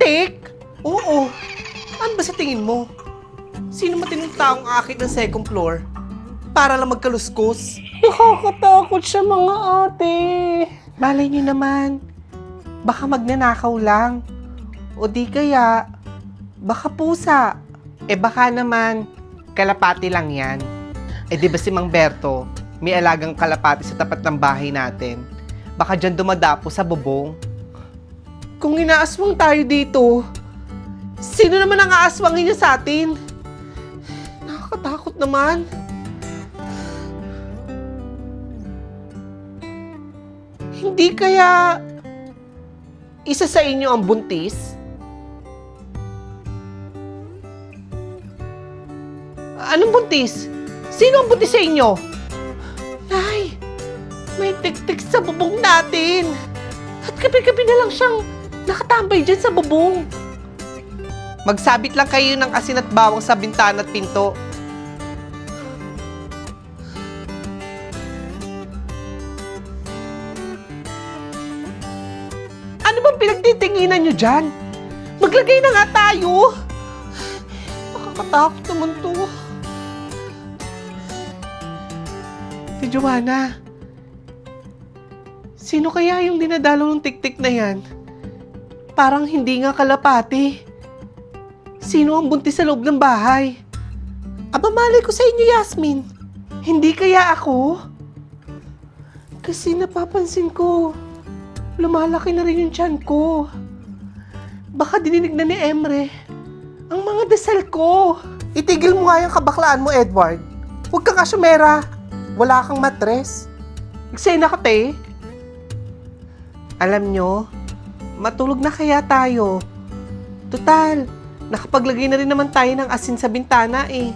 Tik-tik? Oo. Ano ba sa tingin mo? Sino matinong taong akit ng second floor? Para lang magkaluskos? Nakakatakot siya mga ate. Malay niyo naman. Baka magnanakaw lang. O di kaya, baka pusa. Eh baka naman, kalapati lang yan. Eh di ba si Mang Berto, may alagang kalapati sa tapat ng bahay natin. Baka dyan dumadapo sa bubong. Kung inaaswang tayo dito, sino naman ang aaswangin niya sa atin? Nakakatakot naman. Hindi kaya isa sa inyo ang buntis? Anong buntis? Sino ang buntis sa inyo? Nay, may tik-tik sa bubong natin. At gabi-gabi na lang siyang nakatambay dyan sa bubong. Magsabit lang kayo ng asin at bawang sa bintana at pinto. Ano bang pinagtitinginan nyo dyan? Maglagay na nga tayo! Nakakatakot naman to. Si Joanna, sino kaya yung dinadalo ng tiktik na yan? Parang hindi nga kalapati. Sino ang buntis sa loob ng bahay? Aba, malay ko sa inyo, Yasmin. Hindi kaya ako? Kasi napapansin ko, lumalaki na rin yung tiyan ko. Baka dininig na ni Emre ang mga dasal ko. Itigil mo nga yung kabaklaan mo, Edward. Huwag kang asyumera. Wala kang matres. Eksena ka, te. Alam nyo, matulog na kaya tayo. Total, nakapaglagay na rin naman tayo ng asin sa bintana eh.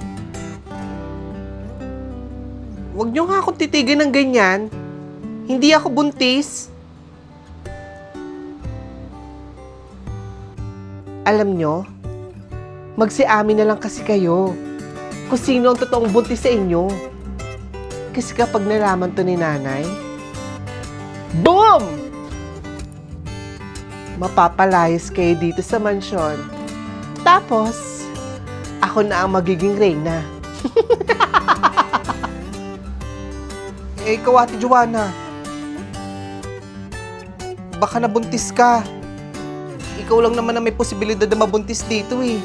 Huwag nyo nga akong titigan ng ganyan. Hindi ako buntis. Alam nyo, magsiamin na lang kasi kayo kung sino ang totoong buntis sa inyo. Kasi kapag nalaman to ni nanay, BOOM! Mapapalayas kayo dito sa mansyon. Tapos, ako na ang magiging reyna. eh, ikaw, Ate Joanna. Baka nabuntis ka. Ikaw lang naman ang may posibilidad na mabuntis dito eh.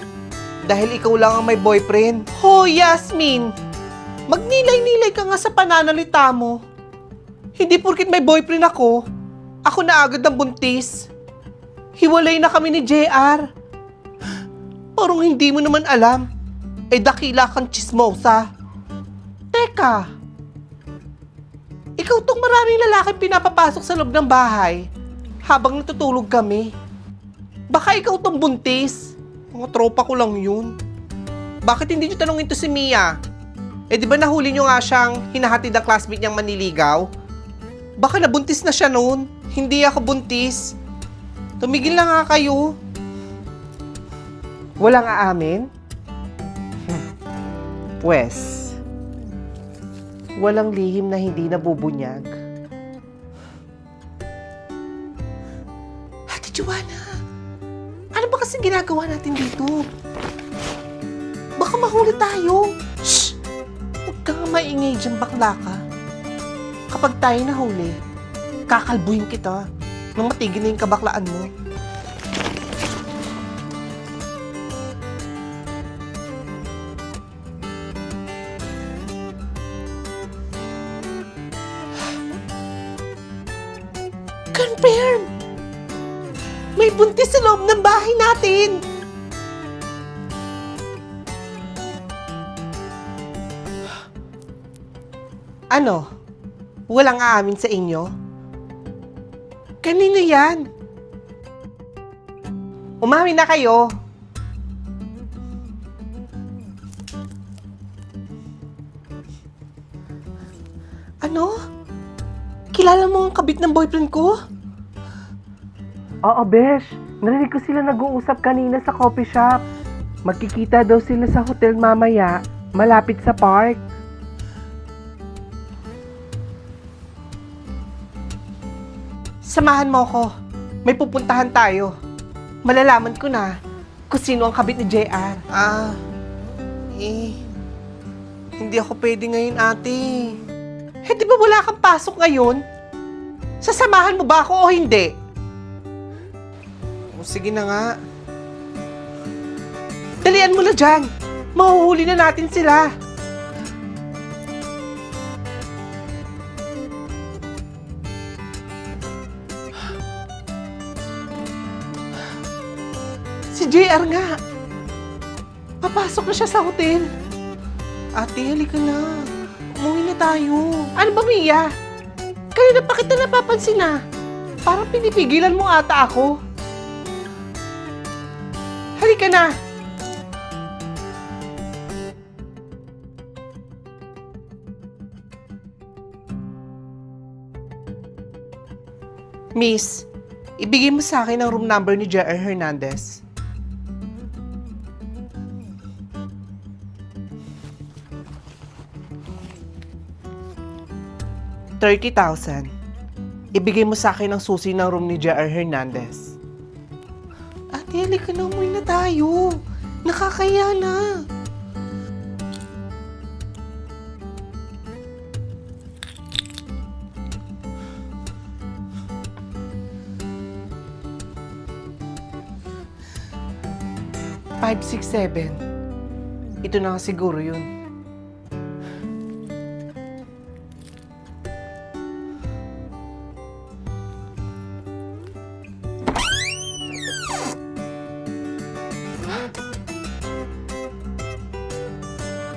Dahil ikaw lang ang may boyfriend. Ho, Yasmin! Magnilay-nilay ka nga sa pananalita mo. Hindi porkit may boyfriend ako, ako na agad ang buntis. Hiwalay na kami ni JR. Parang hindi mo naman alam. Eh dakila kang chismosa. Teka. Ikaw tong maraming lalaking pinapapasok sa loob ng bahay habang natutulog kami. Baka ikaw tong buntis. Mga tropa ko lang yun. Bakit hindi nyo tanongin to si Mia? Eh di ba nahuli nyo nga siyang hinahatid ang classmate niyang maniligaw? Baka nabuntis na siya noon. Hindi ako buntis. Tumigil na nga kayo. Walang aamin? Pwes, walang lihim na hindi nabubunyag. Ate Joanna, ano ba kasi ginagawa natin dito? Baka mahuli tayo. Shh! Huwag ka nga maingay dyan, bakla ka. Kapag tayo nahuli, kakalbuhin kita nang matigil na yung kabaklaan mo. Confirm! May buntis sa loob ng bahay natin! Ano? Walang aamin sa inyo? Kanino yan? Umamin na kayo. Ano? Kilala mo ang kabit ng boyfriend ko? Oo, Besh. Narinig ko sila nag-uusap kanina sa coffee shop. Magkikita daw sila sa hotel mamaya, malapit sa park. Samahan mo ko. May pupuntahan tayo. malalaman ko na kung sino ang kabit ni JR. Ah, eh, hindi ako pwede ngayon, ate. Eh, di ba wala kang pasok ngayon? Sasamahan mo ba ako o hindi? O, sige na nga. Dalian mo na dyan. Mahuhuli na natin sila. JR nga. Papasok na siya sa hotel. Ate, halika na. Umuwi na tayo. Ano ba, Mia? Kanina pa kita napapansin na. Parang pinipigilan mo ata ako. Halika na. Miss, ibigay mo sa akin ang room number ni J.R. Hernandez. Thirty thousand. Ibigay mo sa akin ang susi ng room ni J.R. Hernandez. Ate, halika na, umuwi na tayo. Nakakaya na. Five, six, seven. Ito na nga siguro yun.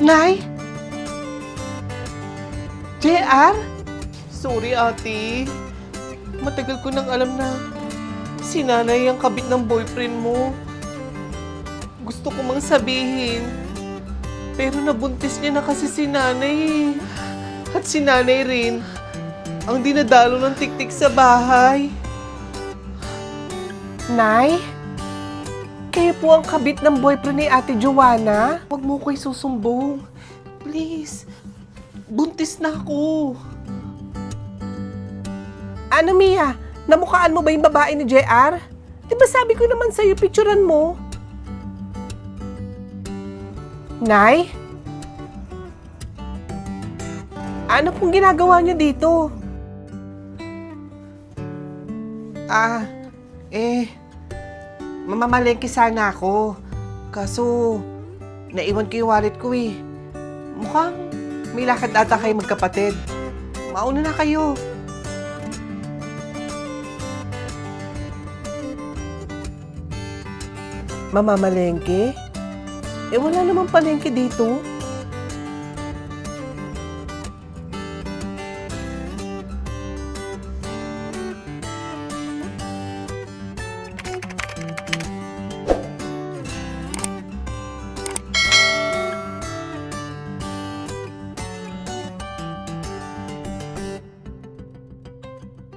Nay? JR? Sorry, ate. Matagal ko nang alam na si nanay ang kabit ng boyfriend mo. Gusto ko mang sabihin. Pero nabuntis niya na kasi si nanay eh. At si nanay rin ang dinadalo ng tiktik sa bahay. Nay? Kayo po ang kabit ng boyfriend ni Ate Joanna? Huwag mo ko'y susumbong. Please. Buntis na ako. Ano, Mia? Namukhaan mo ba yung babae ni JR? Di ba sabi ko naman sa'yo, picturean mo? Nay? Ano pong ginagawa niyo dito? Ah, eh, mamamalengke sana ako. Kaso, naiwan ko yung wallet ko eh. Mukhang may lakad ata kayo magkapatid. Mauna na kayo. Mamamalengke? Eh, wala namang palengke dito.